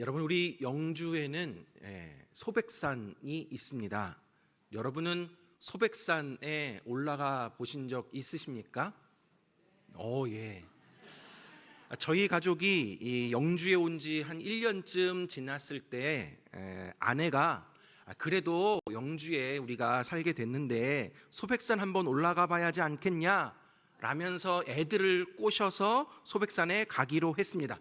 여러분 우리 영주에는 예, 소백산이 있습니다. 여러분은 소백산에 올라가 보신 적 있으십니까? 어, 예. 아, 저희 가족이 이 영주에 온 지 한 1년쯤 지났을 때 에, 아내가 아, 그래도 영주에 우리가 살게 됐는데 소백산 한번 올라가 봐야 지 않겠냐 라면서 애들을 꼬셔서 소백산에 가기로 했습니다.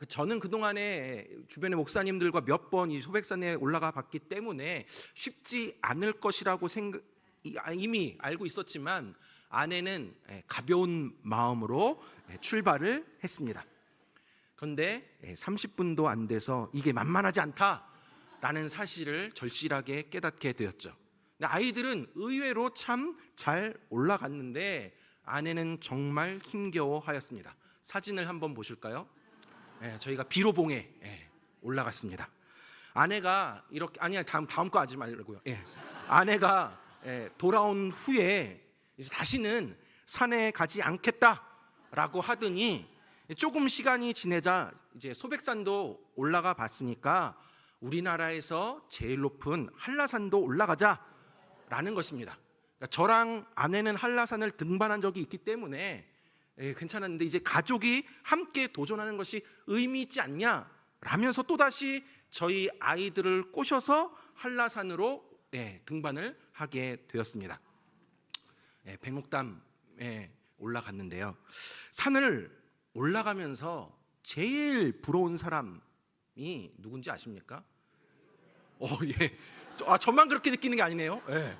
그 저는 그동안에 주변의 목사님들과 몇 번 이 소백산에 올라가 봤기 때문에 쉽지 않을 것이라고 생각, 이- 아, 이미 알고 있었지만 아내는 예, 가벼운 마음으로 예, 출발을 했습니다. 그런데 30분도 안 돼서 이게 만만하지 않다라는 사실을 절실하게 깨닫게 되었죠. 아이들은 의외로 참 잘 올라갔는데 아내는 정말 힘겨워하였습니다. 사진을 한번 보실까요? 예, 저희가 비로봉에 예, 올라갔습니다. 아내가 이렇게 아니야 다음 다음 거 하지 말고요. 예. 아내가 예, 돌아온 후에 이제 다시는 산에 가지 않겠다라고 하더니 조금 시간이 지내자 이제 소백산도 올라가 봤으니까 우리나라에서 제일 높은 한라산도 올라가자라는 것입니다. 그러니까 저랑 아내는 한라산을 등반한 적이 있기 때문에 예, 괜찮았는데 이제 가족이 함께 도전하는 것이 의미 있지 않냐? 라면서 또다시 저희 아이들을 꼬셔서 한라산으로 예, 등반을 하게 되었습니다. 예, 백록담에 올라갔는데요. 산을 올라가면서 제일 부러운 사람이 누군지 아십니까? 어, 예. 저- 아, 저만 그렇게 느끼는 게 아니네요. 예.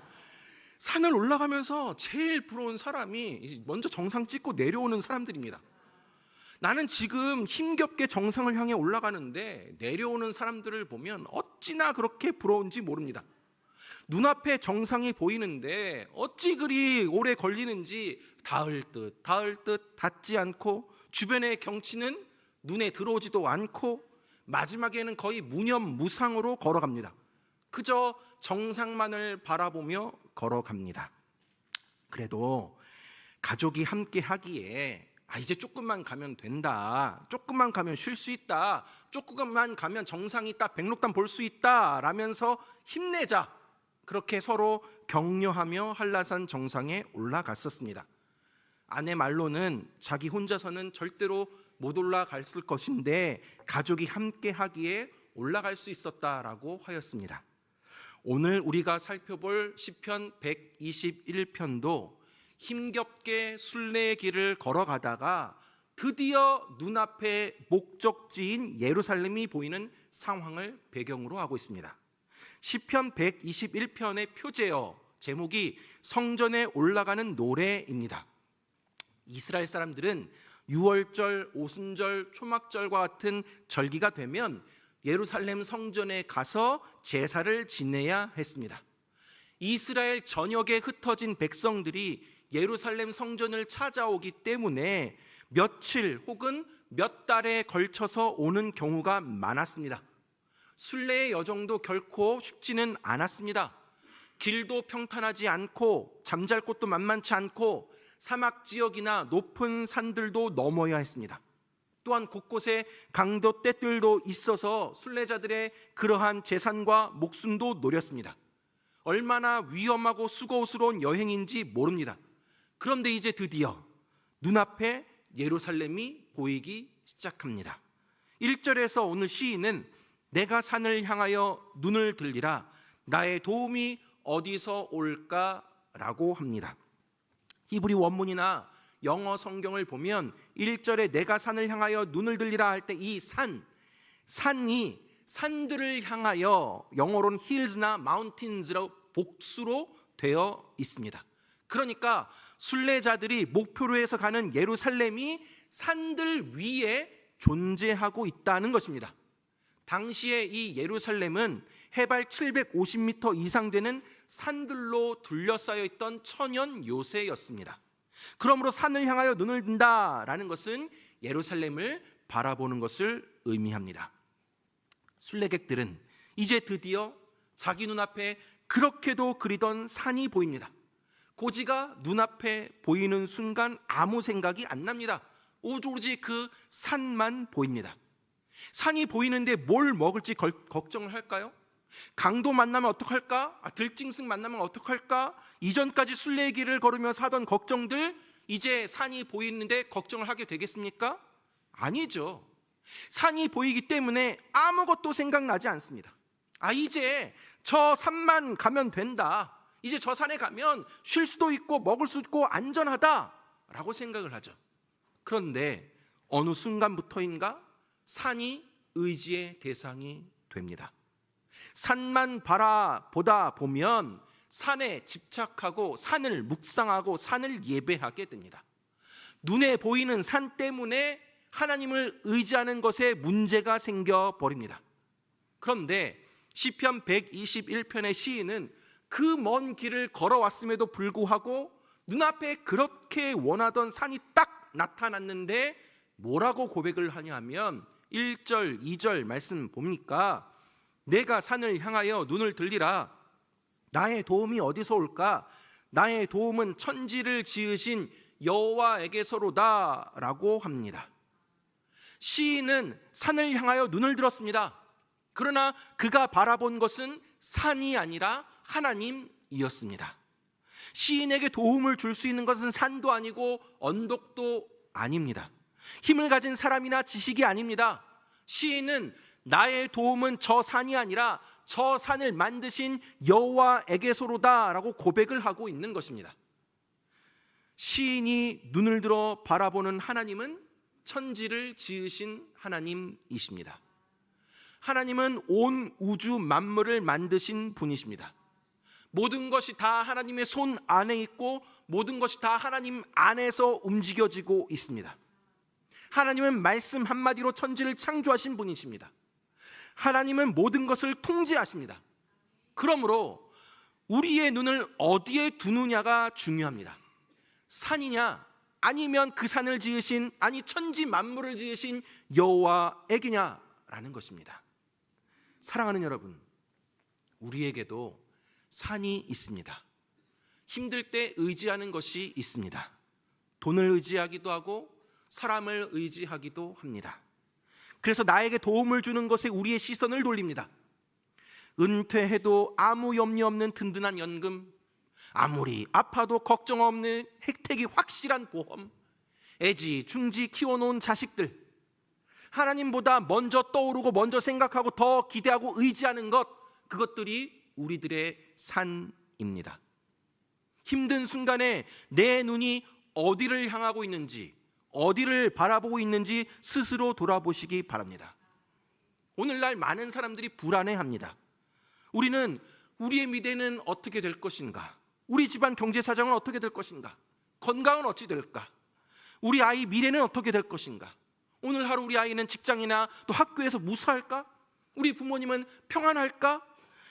산을 올라가면서 제일 부러운 사람이 먼저 정상 찍고 내려오는 사람들입니다. 나는 지금 힘겹게 정상을 향해 올라가는데 내려오는 사람들을 보면 어찌나 그렇게 부러운지 모릅니다. 눈앞에 정상이 보이는데 어찌 그리 오래 걸리는지 닿을 듯 닿을 듯 닿지 않고 주변의 경치는 눈에 들어오지도 않고 마지막에는 거의 무념무상으로 걸어갑니다. 그저 정상만을 바라보며 걸어갑니다. 그래도 가족이 함께 하기에 아 이제 조금만 가면 된다. 조금만 가면 쉴 수 있다. 조금만 가면 정상이 있다. 백록담 볼 수 있다. 라면서 힘내자. 그렇게 서로 격려하며 한라산 정상에 올라갔었습니다. 아내 말로는 자기 혼자서는 절대로 못 올라갔을 것인데 가족이 함께 하기에 올라갈 수 있었다라고 하였습니다. 오늘 우리가 살펴볼 시편 121편도 힘겹게 순례의 길을 걸어가다가 드디어 눈앞에 목적지인 예루살렘이 보이는 상황을 배경으로 하고 있습니다. 시편 121편의 표제어 제목이 성전에 올라가는 노래입니다. 이스라엘 사람들은 유월절, 오순절, 초막절과 같은 절기가 되면 예루살렘 성전에 가서 제사를 지내야 했습니다. 이스라엘 전역에 흩어진 백성들이 예루살렘 성전을 찾아오기 때문에 며칠 혹은 몇 달에 걸쳐서 오는 경우가 많았습니다. 순례의 여정도 결코 쉽지는 않았습니다. 길도 평탄하지 않고 잠잘 곳도 만만치 않고 사막 지역이나 높은 산들도 넘어야 했습니다. 또한 곳곳에 강도 떼들도 있어서 순례자들의 그러한 재산과 목숨도 노렸습니다. 얼마나 위험하고 수고스러운 여행인지 모릅니다. 그런데 이제 드디어 눈앞에 예루살렘이 보이기 시작합니다. 1절에서 오늘 시인은 내가 산을 향하여 눈을 들리라 나의 도움이 어디서 올까라고 합니다. 히브리 원문이나 영어 성경을 보면 1절에 내가 산을 향하여 눈을 들리라 할 때 이 산, 산이 산들을 향하여 영어로는 hills나 mountains로 복수로 되어 있습니다. 그러니까 순례자들이 목표로 해서 가는 예루살렘이 산들 위에 존재하고 있다는 것입니다. 당시에 이 예루살렘은 해발 750m 이상 되는 산들로 둘러싸여 있던 천연 요새였습니다. 그러므로 산을 향하여 눈을 든다라는 것은 예루살렘을 바라보는 것을 의미합니다. 순례객들은 이제 드디어 자기 눈앞에 그렇게도 그리던 산이 보입니다. 고지가 눈앞에 보이는 순간 아무 생각이 안 납니다. 오로지 그 산만 보입니다. 산이 보이는데 뭘 먹을지 걸- 걱정을 할까요? 강도 만나면 어떡할까? 아, 들짐승 만나면 어떡할까? 이전까지 순례길을 걸으며 사던 걱정들 이제 산이 보이는데 걱정을 하게 되겠습니까? 아니죠. 산이 보이기 때문에 아무것도 생각나지 않습니다. 아, 이제 저 산만 가면 된다. 이제 저 산에 가면 쉴 수도 있고 먹을 수 있고 안전하다라고 생각을 하죠. 그런데 어느 순간부터인가 산이 의지의 대상이 됩니다. 산만 바라보다 보면 산에 집착하고 산을 묵상하고 산을 예배하게 됩니다. 눈에 보이는 산 때문에 하나님을 의지하는 것에 문제가 생겨 버립니다. 그런데 시편 121편의 시인은 그 먼 길을 걸어왔음에도 불구하고 눈앞에 그렇게 원하던 산이 딱 나타났는데 뭐라고 고백을 하냐면 1절, 2절 말씀 봅니까? 내가 산을 향하여 눈을 들리라. 나의 도움이 어디서 올까? 나의 도움은 천지를 지으신 여호와에게서로다라고 합니다. 시인은 산을 향하여 눈을 들었습니다. 그러나 그가 바라본 것은 산이 아니라 하나님이었습니다. 시인에게 도움을 줄 수 있는 것은 산도 아니고 언덕도 아닙니다. 힘을 가진 사람이나 지식이 아닙니다. 시인은 나의 도움은 저 산이 아니라 저 산을 만드신 여호와에게서로다라고 고백을 하고 있는 것입니다. 시인이 눈을 들어 바라보는 하나님은 천지를 지으신 하나님이십니다. 하나님은 온 우주 만물을 만드신 분이십니다. 모든 것이 다 하나님의 손 안에 있고 모든 것이 다 하나님 안에서 움직여지고 있습니다. 하나님은 말씀 한마디로 천지를 창조하신 분이십니다. 하나님은 모든 것을 통제하십니다. 그러므로 우리의 눈을 어디에 두느냐가 중요합니다. 산이냐 아니면 그 산을 지으신 아니 천지 만물을 지으신 여호와에게냐라는 것입니다. 사랑하는 여러분, 우리에게도 산이 있습니다. 힘들 때 의지하는 것이 있습니다. 돈을 의지하기도 하고 사람을 의지하기도 합니다. 그래서 나에게 도움을 주는 것에 우리의 시선을 돌립니다. 은퇴해도 아무 염려 없는 든든한 연금, 아무리 아파도 걱정 없는 혜택이 확실한 보험, 애지, 중지 키워놓은 자식들, 하나님보다 먼저 떠오르고 먼저 생각하고 더 기대하고 의지하는 것, 그것들이 우리들의 산입니다. 힘든 순간에 내 눈이 어디를 향하고 있는지, 어디를 바라보고 있는지 스스로 돌아보시기 바랍니다. 오늘날 많은 사람들이 불안해합니다. 우리는 우리의 미래는 어떻게 될 것인가? 우리 집안 경제 사정은 어떻게 될 것인가? 건강은 어찌 될까? 우리 아이 미래는 어떻게 될 것인가? 오늘 하루 우리 아이는 직장이나 또 학교에서 무사할까? 우리 부모님은 평안할까?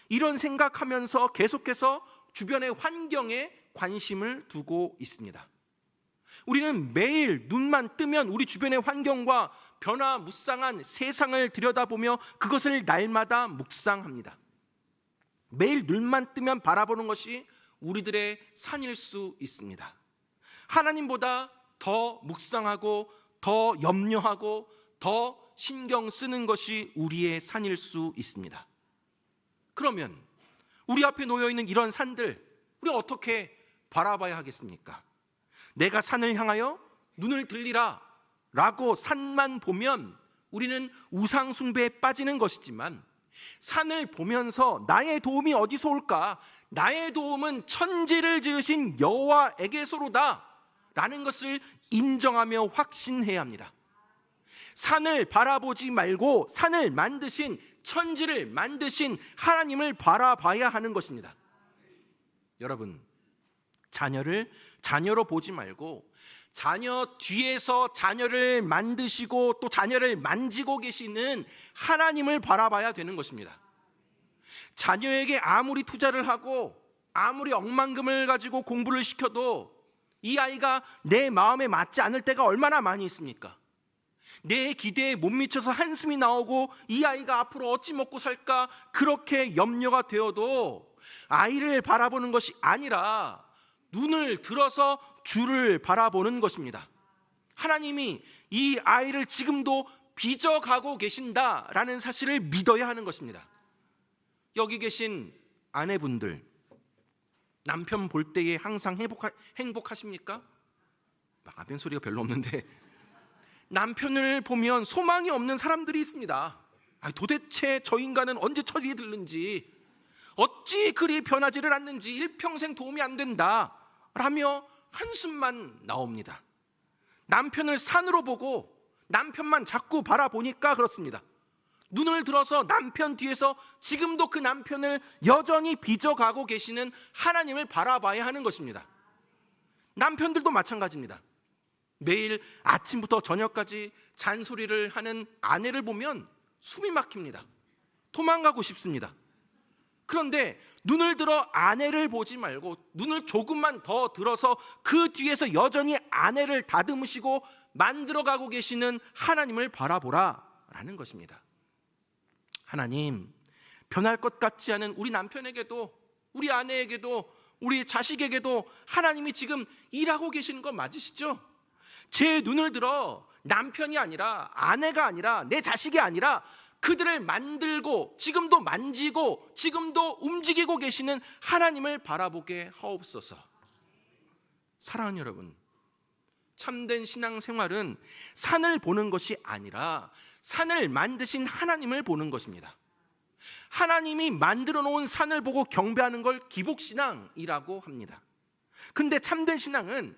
이런 생각하면서 계속해서 주변의 환경에 관심을 두고 있습니다. 우리는 매일 눈만 뜨면 우리 주변의 환경과 변화 무쌍한 세상을 들여다보며 그것을 날마다 묵상합니다. 매일 눈만 뜨면 바라보는 것이 우리들의 산일 수 있습니다. 하나님보다 더 묵상하고 더 염려하고 더 신경 쓰는 것이 우리의 산일 수 있습니다. 그러면 우리 앞에 놓여 있는 이런 산들 우리 어떻게 바라봐야 하겠습니까? 내가 산을 향하여 눈을 들리라 라고 산만 보면 우리는 우상 숭배에 빠지는 것이지만 산을 보면서 나의 도움이 어디서 올까? 나의 도움은 천지를 지으신 여호와에게서로다 라는 것을 인정하며 확신해야 합니다. 산을 바라보지 말고 산을 만드신 천지를 만드신 하나님을 바라봐야 하는 것입니다. 여러분, 자녀를 자녀로 보지 말고 자녀 뒤에서 자녀를 만드시고 또 자녀를 만지고 계시는 하나님을 바라봐야 되는 것입니다. 자녀에게 아무리 투자를 하고 아무리 억만금을 가지고 공부를 시켜도 이 아이가 내 마음에 맞지 않을 때가 얼마나 많이 있습니까? 내 기대에 못 미쳐서 한숨이 나오고 이 아이가 앞으로 어찌 먹고 살까 그렇게 염려가 되어도 아이를 바라보는 것이 아니라 눈을 들어서 주를 바라보는 것입니다. 하나님이 이 아이를 지금도 빚어가고 계신다라는 사실을 믿어야 하는 것입니다. 여기 계신 아내분들 남편 볼 때에 항상 행복하, 행복하십니까? 막 아멘 소리가 별로 없는데 남편을 보면 소망이 없는 사람들이 있습니다. 아, 도대체 저 인간은 언제 처리에 들는지 어찌 그리 변하지를 않는지 일평생 도움이 안 된다 라며 한숨만 나옵니다. 남편을 산으로 보고 남편만 자꾸 바라보니까 그렇습니다. 눈을 들어서 남편 뒤에서 지금도 그 남편을 여전히 빚어가고 계시는 하나님을 바라봐야 하는 것입니다. 남편들도 마찬가지입니다. 매일 아침부터 저녁까지 잔소리를 하는 아내를 보면 숨이 막힙니다. 도망가고 싶습니다. 그런데 눈을 들어 아내를 보지 말고 눈을 조금만 더 들어서 그 뒤에서 여전히 아내를 다듬으시고 만들어 가고 계시는 하나님을 바라보라라는 것입니다. 하나님, 변할 것 같지 않은 우리 남편에게도 우리 아내에게도 우리 자식에게도 하나님이 지금 일하고 계시는 거 맞으시죠? 제 눈을 들어 남편이 아니라 아내가 아니라 내 자식이 아니라 그들을 만들고 지금도 만지고 지금도 움직이고 계시는 하나님을 바라보게 하옵소서. 사랑하는 여러분, 참된 신앙 생활은 산을 보는 것이 아니라 산을 만드신 하나님을 보는 것입니다. 하나님이 만들어 놓은 산을 보고 경배하는 걸 기복신앙이라고 합니다. 근데 참된 신앙은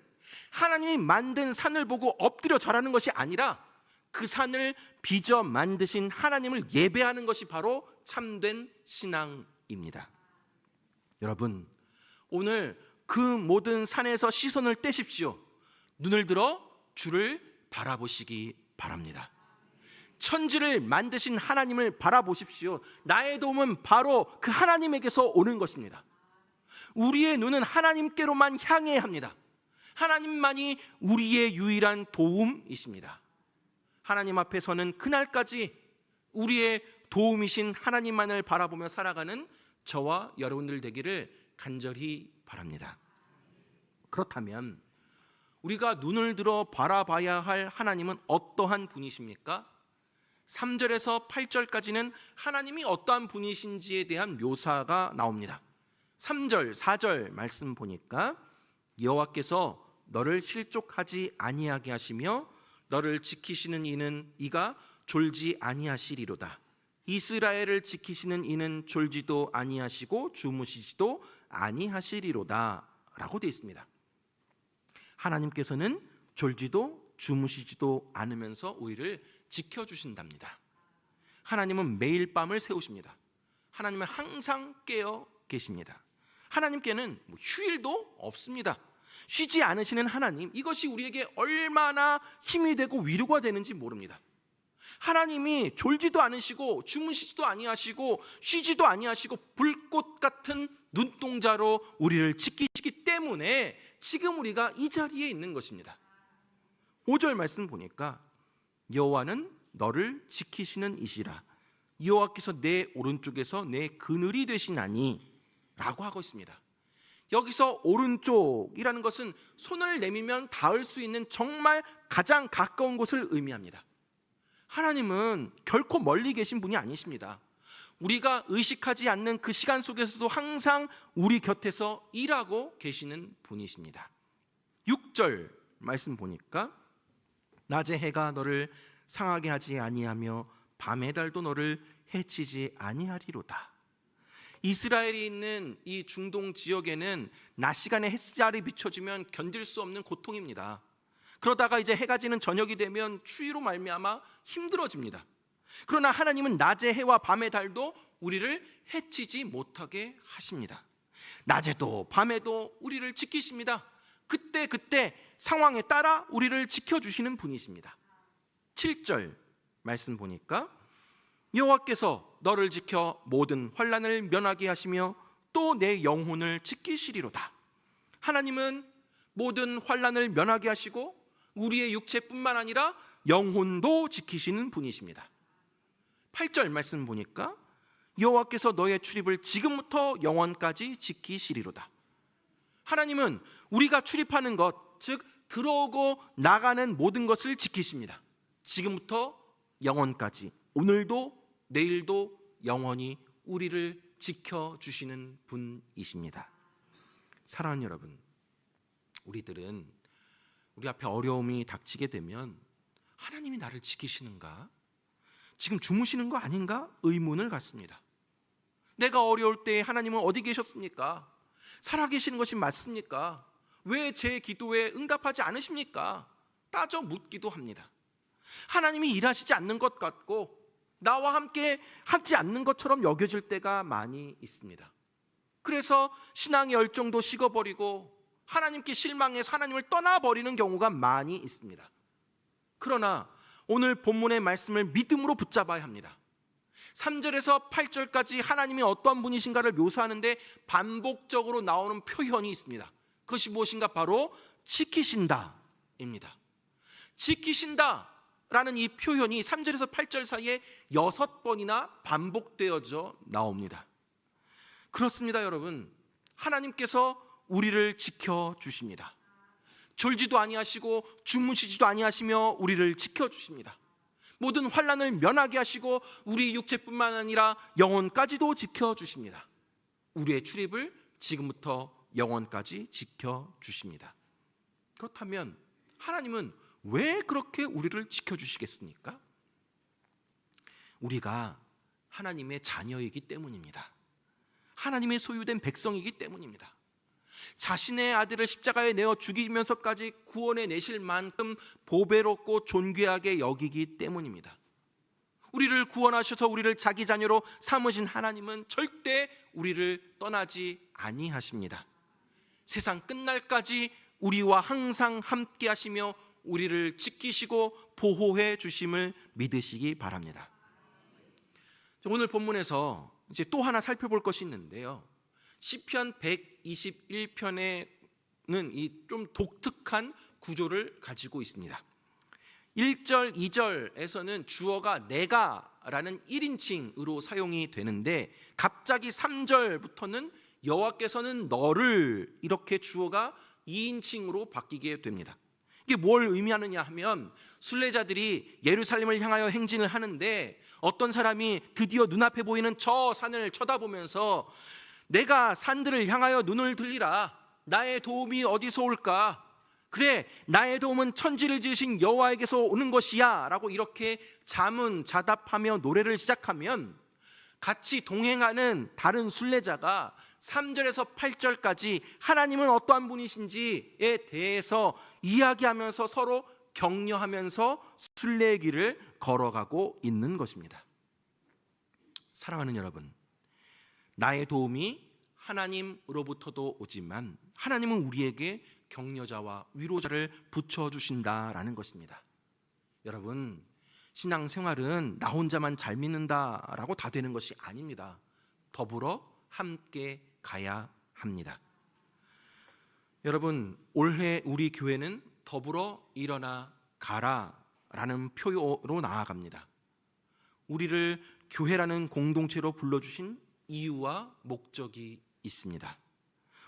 하나님이 만든 산을 보고 엎드려 절하는 것이 아니라 그 산을 빚어 만드신 하나님을 예배하는 것이 바로 참된 신앙입니다. 여러분, 오늘 그 모든 산에서 시선을 떼십시오. 눈을 들어 주를 바라보시기 바랍니다. 천지를 만드신 하나님을 바라보십시오. 나의 도움은 바로 그 하나님에게서 오는 것입니다. 우리의 눈은 하나님께로만 향해야 합니다. 하나님만이 우리의 유일한 도움이십니다. 하나님 앞에서는 그날까지 우리의 도움이신 하나님만을 바라보며 살아가는 저와 여러분들 되기를 간절히 바랍니다. 그렇다면 우리가 눈을 들어 바라봐야 할 하나님은 어떠한 분이십니까? 3절에서 8절까지는 하나님이 어떠한 분이신지에 대한 묘사가 나옵니다. 3절, 4절 말씀 보니까 여호와께서 너를 실족하지 아니하게 하시며 너를 지키시는 이는 이가 졸지 아니하시리로다. 이스라엘을 지키시는 이는 졸지도 아니하시고 주무시지도 아니하시리로다라고 되어 있습니다. 하나님께서는 졸지도 주무시지도 않으면서 우리를 지켜 주신답니다. 하나님은 매일 밤을 세우십니다. 하나님은 항상 깨어 계십니다. 하나님께는 뭐 휴일도 없습니다. 쉬지 않으시는 하나님, 이것이 우리에게 얼마나 힘이 되고 위로가 되는지 모릅니다. 하나님이 졸지도 않으시고 주무시지도 아니하시고 쉬지도 아니하시고 불꽃 같은 눈동자로 우리를 지키시기 때문에 지금 우리가 이 자리에 있는 것입니다. 5절 말씀 보니까 여호와는 너를 지키시는 이시라 여호와께서 내 오른쪽에서 내 그늘이 되시나니라고 하고 있습니다. 여기서 오른쪽이라는 것은 손을 내밀면 닿을 수 있는 정말 가장 가까운 곳을 의미합니다. 하나님은 결코 멀리 계신 분이 아니십니다. 우리가 의식하지 않는 그 시간 속에서도 항상 우리 곁에서 일하고 계시는 분이십니다. 6절 말씀 보니까 낮의 해가 너를 상하게 하지 아니하며 밤의 달도 너를 해치지 아니하리로다. 이스라엘이 있는 이 중동 지역에는 낮 시간에 햇살이 비춰지면 견딜 수 없는 고통입니다. 그러다가 이제 해가 지는 저녁이 되면 추위로 말미암아 힘들어집니다. 그러나 하나님은 낮의 해와 밤의 달도 우리를 해치지 못하게 하십니다. 낮에도 밤에도 우리를 지키십니다. 그때 그때 상황에 따라 우리를 지켜 주시는 분이십니다. 7절 말씀 보니까 여호와께서 너를 지켜 모든 환란을 면하게 하시며 또 내 영혼을 지키시리로다. 하나님은 모든 환란을 면하게 하시고 우리의 육체뿐만 아니라 영혼도 지키시는 분이십니다. 8절 말씀 보니까 여호와께서 너의 출입을 지금부터 영원까지 지키시리로다. 하나님은 우리가 출입하는 것, 즉 들어오고 나가는 모든 것을 지키십니다. 지금부터 영원까지 오늘도 내일도 영원히 우리를 지켜 주시는 분이십니다. 사랑하는 여러분, 우리들은 우리 앞에 어려움이 닥치게 되면 하나님이 나를 지키시는가? 지금 주무시는 거 아닌가? 의문을 갖습니다. 내가 어려울 때 하나님은 어디 계셨습니까? 살아 계시는 것이 맞습니까? 왜 제 기도에 응답하지 않으십니까? 따져 묻기도 합니다. 하나님이 일하시지 않는 것 같고 나와 함께 하지 않는 것처럼 여겨질 때가 많이 있습니다. 그래서 신앙의 열정도 식어버리고 하나님께 실망해서 하나님을 떠나버리는 경우가 많이 있습니다. 그러나 오늘 본문의 말씀을 믿음으로 붙잡아야 합니다. 3절에서 8절까지 하나님이 어떤 분이신가를 묘사하는데 반복적으로 나오는 표현이 있습니다. 그것이 무엇인가 바로 지키신다입니다. 지키신다 라는 이 표현이 3절에서 8절 사이에 여섯 번이나 반복되어져 나옵니다. 그렇습니다, 여러분. 하나님께서 우리를 지켜 주십니다. 졸지도 아니하시고 주무시지도 아니하시며 우리를 지켜 주십니다. 모든 환란을 면하게 하시고 우리 육체뿐만 아니라 영혼까지도 지켜 주십니다. 우리의 출입을 지금부터 영혼까지 지켜 주십니다. 그렇다면 하나님은 왜 그렇게 우리를 지켜 주시겠습니까? 우리가 하나님의 자녀이기 때문입니다. 하나님의 소유된 백성이기 때문입니다. 자신의 아들을 십자가에 내어 죽이면서까지 구원해 내실 만큼 보배롭고 존귀하게 여기기 때문입니다. 우리를 구원하셔서 우리를 자기 자녀로 삼으신 하나님은 절대 우리를 떠나지 아니하십니다. 세상 끝날까지 우리와 항상 함께 하시며 우리를 지키시고 보호해 주심을 믿으시기 바랍니다. 오늘 본문에서 이제 또 하나 살펴볼 것이 있는데요. 시편 121편에는 이 좀 독특한 구조를 가지고 있습니다. 1절, 2절에서는 주어가 내가라는 1인칭으로 사용이 되는데 갑자기 3절부터는 여호와께서는 너를 이렇게 주어가 2인칭으로 바뀌게 됩니다. 이게 뭘 의미하느냐 하면 순례자들이 예루살렘을 향하여 행진을 하는데 어떤 사람이 드디어 눈앞에 보이는 저 산을 쳐다보면서 내가 산들을 향하여 눈을 들리라. 나의 도움이 어디서 올까? 그래 나의 도움은 천지를 지으신 여호와에게서 오는 것이야라고 이렇게 자문 자답하며 노래를 시작하면 같이 동행하는 다른 순례자가 3절에서 8절까지 하나님은 어떠한 분이신지에 대해서 이야기하면서 서로 격려하면서 순례의 길을 걸어가고 있는 것입니다. 사랑하는 여러분, 나의 도움이 하나님으로부터도 오지만 하나님은 우리에게 격려자와 위로자를 붙여 주신다라는 것입니다. 여러분, 신앙 생활은 나 혼자만 잘 믿는다라고 다 되는 것이 아닙니다. 더불어 함께 가야 합니다. 여러분, 올해 우리 교회는 더불어 일어나 가라 라는 표로 나아갑니다. 우리를 교회라는 공동체로 불러주신 이유와 목적이 있습니다.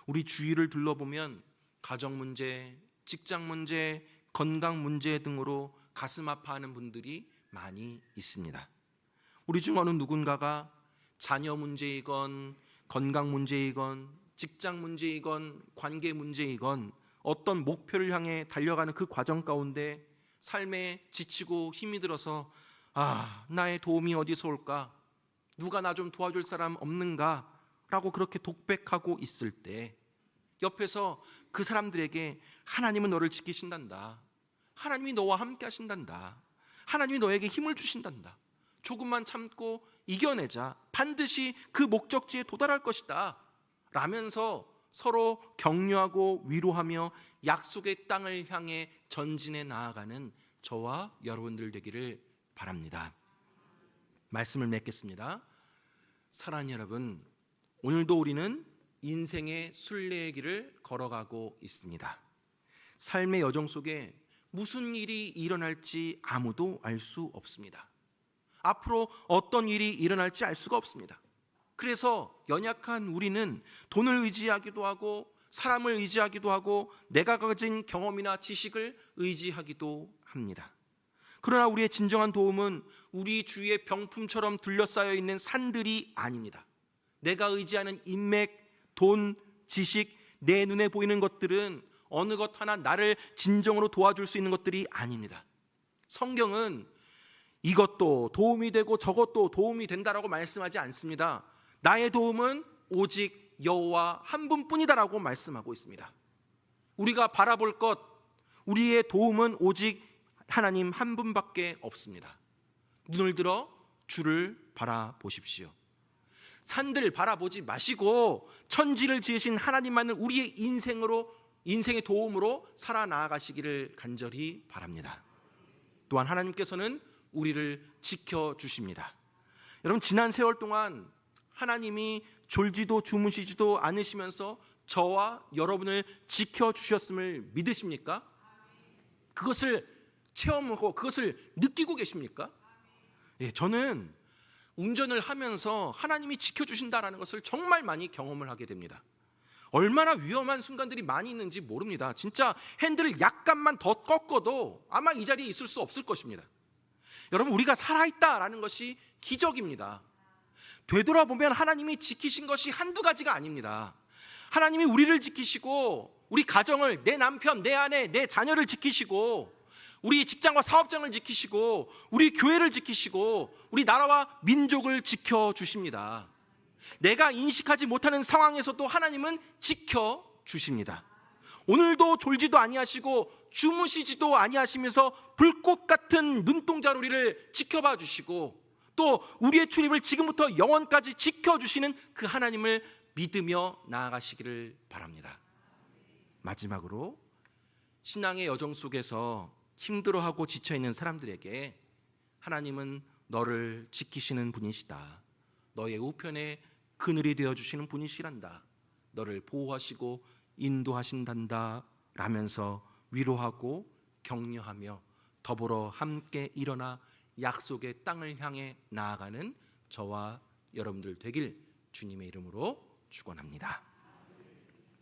우리 주위를 둘러보면 가정 문제, 직장 문제, 건강 문제 등으로 가슴 아파하는 분들이 많이 있습니다. 우리 중 어느 누군가가 자녀 문제이건 건강 문제이건 직장 문제이건 관계 문제이건 어떤 목표를 향해 달려가는 그 과정 가운데 삶에 지치고 힘이 들어서 아, 나의 도움이 어디서 올까? 누가 나 좀 도와줄 사람 없는가? 라고 그렇게 독백하고 있을 때 옆에서 그 사람들에게 하나님은 너를 지키신단다. 하나님이 너와 함께 하신단다. 하나님이 너에게 힘을 주신단다. 조금만 참고 이겨내자. 반드시 그 목적지에 도달할 것이다. 라면서 서로 격려하고 위로하며 약속의 땅을 향해 전진해 나아가는 저와 여러분들 되기를 바랍니다. 말씀을 맺겠습니다. 사랑하는 여러분, 오늘도 우리는 인생의 순례의 길을 걸어가고 있습니다. 삶의 여정 속에 무슨 일이 일어날지 아무도 알 수 없습니다. 앞으로 어떤 일이 일어날지 알 수가 없습니다. 그래서 연약한 우리는 돈을 의지하기도 하고 사람을 의지하기도 하고 내가 가진 경험이나 지식을 의지하기도 합니다. 그러나 우리의 진정한 도움은 우리 주위에 병품처럼 둘러싸여 있는 산들이 아닙니다. 내가 의지하는 인맥, 돈, 지식, 내 눈에 보이는 것들은 어느 것 하나 나를 진정으로 도와줄 수 있는 것들이 아닙니다. 성경은 이것도 도움이 되고 저것도 도움이 된다라고 말씀하지 않습니다. 나의 도움은 오직 여호와 한 분뿐이다라고 말씀하고 있습니다. 우리가 바라볼 것, 우리의 도움은 오직 하나님 한 분밖에 없습니다. 눈을 들어 주를 바라보십시오. 산들 바라보지 마시고 천지를 지으신 하나님만을 우리의 인생으로 인생의 도움으로 살아 나아가시기를 간절히 바랍니다. 또한 하나님께서는 우리를 지켜 주십니다. 여러분 지난 세월 동안 하나님이 졸지도 주무시지도 않으시면서 저와 여러분을 지켜 주셨음을 믿으십니까? 그것을 체험하고 그것을 느끼고 계십니까? 예, 저는 운전을 하면서 하나님이 지켜 주신다라는 것을 정말 많이 경험을 하게 됩니다. 얼마나 위험한 순간들이 많이 있는지 모릅니다. 진짜 핸들을 약간만 더 꺾어도 아마 이 자리에 있을 수 없을 것입니다. 여러분, 우리가 살아 있다라는 것이 기적입니다. 되돌아보면 하나님이 지키신 것이 한두 가지가 아닙니다. 하나님이 우리를 지키시고, 우리 가정을, 내 남편, 내 아내, 내 자녀를 지키시고, 우리 직장과 사업장을 지키시고 우리 교회를 지키시고 우리 나라와 민족을 지켜 주십니다. 내가 인식하지 못하는 상황에서도 하나님은 지켜 주십니다. 오늘도 졸지도 아니하시고 주무시지도 아니하시면서 불꽃 같은 눈동자로 우리를 지켜봐 주시고 또 우리의 출입을 지금부터 영원까지 지켜 주시는 그 하나님을 믿으며 나아가시기를 바랍니다. 마지막으로 신앙의 여정 속에서 힘들어하고 지쳐 있는 사람들에게 하나님은 너를 지키시는 분이시다. 너의 우편에 그늘이 되어 주시는 분이시란다. 너를 보호하시고 인도하신단다. 라면서 위로하고 격려하며 더불어 함께 일어나 약속의 땅을 향해 나아가는 저와 여러분들 되길 주님의 이름으로 축원합니다.